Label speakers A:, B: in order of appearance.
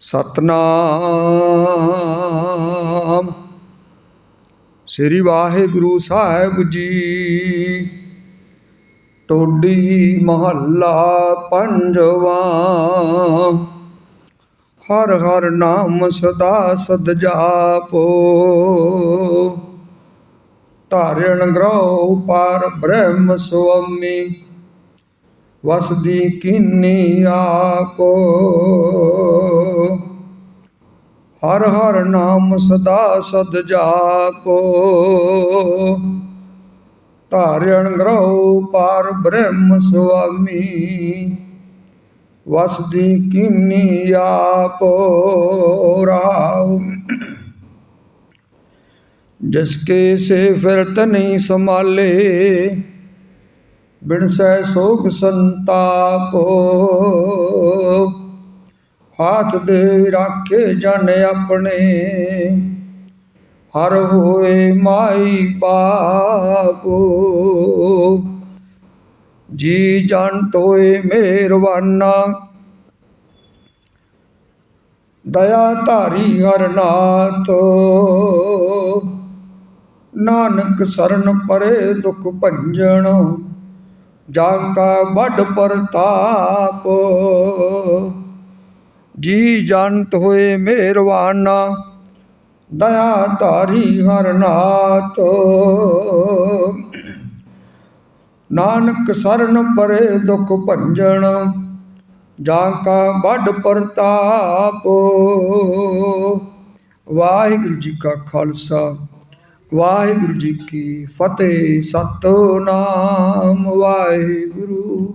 A: ਸਤਨਾਮ। ਸ੍ਰੀ ਵਾਹਿਗੁਰੂ ਸਾਹਿਬ ਜੀ ਟੋਡੀ ਮਹੱਲਾ ਪੰਜਵਾ। ਹਰ ਹਰ ਨਾਮ ਸਦਾ ਸਦ ਜਾਪੋ ਧਾਰਣ ਗ੍ਰਹਿ ਪਾਰ ਬ੍ਰਹਮ ਸੁਆਮੀ, ਵਸਦੀ ਕੀਨੀ ਆਪੋ। ਹਰ ਹਰ ਨਾਮ ਸਦਾ ਸਦ ਜਾਪੋ। ਧਾਰਣ ਗ੍ਰਹਿ ਪਾਰ ਬ੍ਰਹਮ ਸੁਆਮੀ, ਵਸਦੀ ਕੀਨੀ ਆਪੋ ਰਾਉ ਜਿਸ ਕੇ ਸੇ ਫਿਰਤ ਨਹੀਂ ਸੰਭਾਲੇ ਬਿਨ ਸਹਿ ਸੋਗ ਸੰਤਾਪੋ। ਹਾਥ ਦੇ ਰਾਖੇ ਜਨ ਆਪਣੇ। ਹਰ ਹੋਏ ਮਾਈ ਬਾਪੋ। ਜੀ ਜਨ ਤੋਏ ਮਿਹਰਵਾਨਾ ਦਇਆ ਧਾਰੀ ਹਰ ਨਾਥ ਨਾਨਕ ਸਰਨ ਪਰੇ ਦੁਖ ਭੰਜਨ। ਜਾ ਕਾ ਵੱਡ ਪ੍ਰਤਾਪ। ਜੀ ਜੰਤ ਹੋਏ ਮਿਹਰਵਾਨਾ ਦਇਆ ਧਾਰੀ ਹਰ ਨਾਥ ਨਾਨਕ ਸਰਨ ਪਰੇ ਦੁਖ ਭੰਜਣ, ਜਾ ਕਾ ਵੱਡ ਪ੍ਰਤਾਪ। ਵਾਹਿਗੁਰੂ ਜੀ ਕਾ ਖਾਲਸਾ, ਵਾਹਿਗੁਰੂ ਜੀ ਕੀ ਫਤਿਹ, ਸਤਨਾਮ ਵਾਹਿਗੁਰੂ।